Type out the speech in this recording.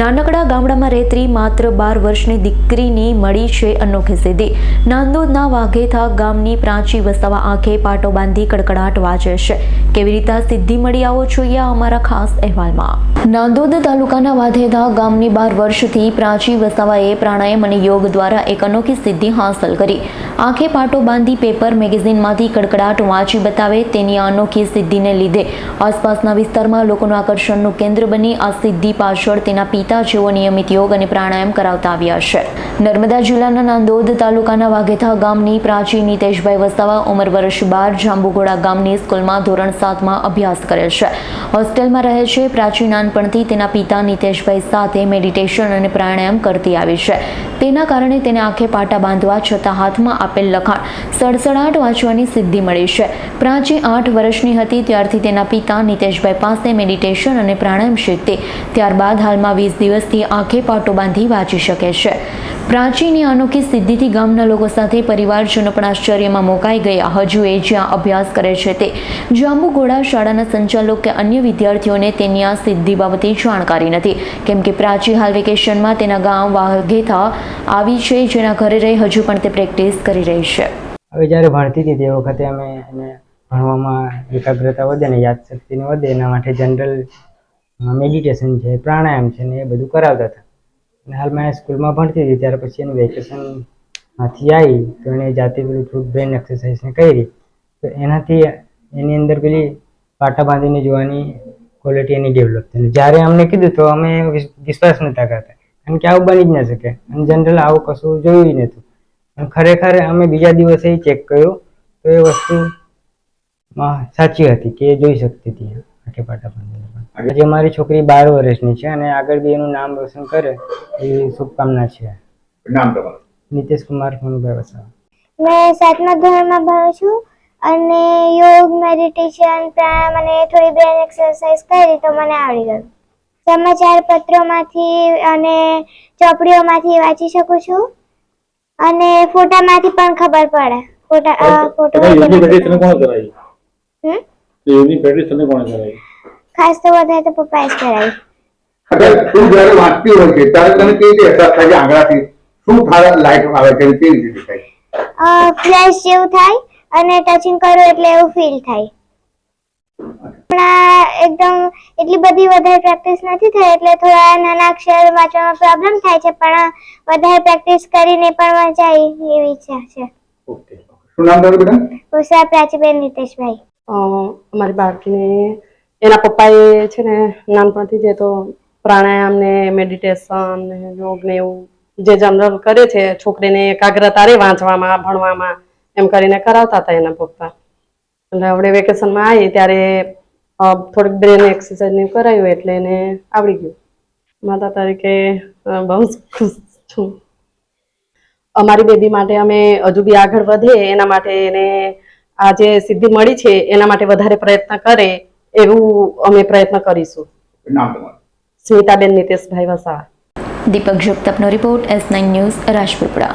નાનકડા ગામડામાં રહેતી માત્ર બાર વર્ષની દીકરીની મળી છે અનોખી સિદ્ધિ. નાંદોદના વાઘેથા ગામની પ્રાચી વસાવા આંખે પાટો બાંધી કડકડાટ વાંચે છે. કેવી રીતે સિદ્ધિ મળી આવો જોઈએ યા અમારા ખાસ અહેવાલમાં. નાંદોદ તાલુકાના વાધેધા ગામની બાર વર્ષથી પ્રાચી વસાવાએ પ્રાણાયામ અને યોગ દ્વારા એક અનોખી સિદ્ધિ હાંસલ કરી. આંખે પાટો બાંધી પેપર મેગેઝિનમાંથી કડકડાટ વાંચી બતાવે તેની અનોખી સિદ્ધિને લીધે. આસપાસના વિસ્તારમાં લોકોનું આકર્ષણનું કેન્દ્ર બની આ સિદ્ધિ પાછળ તેના પિતા જેઓ નિયમિત યોગ અને પ્રાણાયામ કરાવતા આવ્યા છે. નર્મદા જિલ્લાના નાંદોદ તાલુકાના વાઘેથા ગામની પ્રાચી નીતેશભાઈ વસાવા ઉંમર વર્ષ બાર જાંબુઘોડા ગામની સ્કૂલમાં ધોરણ સાતમાં અભ્યાસ કરે છે. હોસ્ટેલમાં રહે છે. પ્રાચી નાનપણથી તેના પિતા નીતેશભાઈ સાથે મેડિટેશન અને પ્રાણાયામ કરતી આવી છે. તેના કારણે તેને આંખે પાટા બાંધવા છતાં હાથમાં આપેલ લખાણ સડસડાટ વાંચવાની સિદ્ધિ મળી છે. પ્રાચી આઠ વર્ષની હતી, ત્યારથી તેના પિતા નિતેશભાઈ પાસે મેડિટેશન અને પ્રાણાયામ શીખતી. ત્યારબાદ હાલમાં વીસ દિવસથી આંખે પાટો બાંધી વાંચી શકે છે. પ્રાચીની અનોખી સિદ્ધિથી ગામના લોકો સાથે પરિવારજનો પણ આશ્ચર્યમાં મુકાઈ ગયા. હજુ એ જ્યાં અભ્યાસ કરે છે તે. જાંબુઘોડા શાળાના સંચાલક કે અન્ય વિદ્યાર્થીઓને તેની આ સિદ્ધિ બાબતે જાણકારી નથી. કેમ કે પ્રાચી હાલ વેકેશનમાં તેના ગામ વાઘેથા આવી છે, જેના ઘરે રહી હજુ પણ તે પ્રેક્ટિસ કરી રહી છે. હવે જ્યારે ભણતી હતી તે વખતે અમે એને ભણવામાં એકાગ્રતા વધે ને યાદશક્તિને વધે, એના માટે જનરલ મેડિટેશન છે, પ્રાણાયામ છે ને એ બધું કરાવતા હતા. અને હાલમાં એ સ્કૂલમાં ભણતી હતી, ત્યાર પછી એનું વેકેશનમાંથી આવી, તો એને જાતે પેલું થોડુંક બ્રેન એક્સરસાઇઝને કરી. તો એનાથી એની અંદર પેલી પાટા બાંધીને જોવાની ક્વોલિટી એની ડેવલપ થઈ જ્યારે અમને કીધું તો અમે વિશ્વાસ નહોતા કરતા. કારણ કે આવું બની જ ન શકે. અને જનરલ આવું કશું જોયું જ નહોતું. ખરેખર અમે બીજા દિવસે ચેક કર્યું તો એ વસ્તુ સાચી હતી કે એ જોઈ શકતી હતી આખે પાટા પણ. આજે મારી છોકરી બાર વર્ષની છે અને આગળ બી એનું નામ રોશન કરે એવી શુભકામના છે. નામ તમારું? નીતિશ કુમાર ફોનભાઈ વસાવા. મેં સાતમા ધોરણમાં ભણું છું અને યોગ મેડિટેશન પ્રાણાયામ અને થોડી બ્રેન એક્સરસાઇઝ કરી તો મને આવડી ગયું. સમાચાર પત્રોમાંથી અને ચોપડીઓમાંથી વાંચી શકું છું. અને ફોટામાંથી પણ ખબર પડે. ફોટા ફોટો યોગની હોય તને. કોણે કરાવી? હમ? યોગની પ્રેક્ટિસ તને કોણે કરાવી? ખાસ તો વધારે તો પપ્પાએ જ કરાવી. અગર તું જ્યારે વાંચતી હોય છે ત્યારે તને કેવી રીતે અસર થાય છે આંગળાથી? શું થાય લાઈટ આવે છે કેવી રીતે થાય ફ્લેશ જેવું થાય અને ટચિંગ કરો એટલે એવું ફીલ થાય. એકદમ એટલી બધી વધારે પ્રેક્ટિસ નથી થઈ એટલે થોડા નાના અક્ષર વાંચવામાં પ્રોબ્લેમ થાય છે પણ વધારે પ્રેક્ટિસ કરીને પણ આવી એવી ઈચ્છા છે. ઓકે શું નામ તારું બેટા? ઉષા પ્રાચીબેન નીતેશભાઈ અમારી બાળકીને એના પપ્પાએ છે ને નાનપણથી જે તો પ્રાણાયામ ને મેડિટેશન ને યોગ ને એવું જે જનરલ કરે છે છોકરીને એકાગ્રતા રે વાંચવામાં ભણવામાં એમ કરીને કરાવતા હતા એના પપ્પા. એટલે આપણે વેકેશનમાં આવી ત્યારે થોડીક બ્રેન એક્સરસાઇઝ ને કરાયું એટલે એને આવડી ગયું. માતા તરીકે બહુ જ ખુશ છું. અમારી બેબી માટે અમે હજુ બી આગળ વધે એના માટે એને આ જે સિદ્ધિ મળી છે એના માટે વધારે પ્રયત્ન કરે એવું અમે પ્રયત્ન કરીશું. Smitaben Niteshbhai Vasava. Deepak જોગતપનો report S nine news Rajpipla.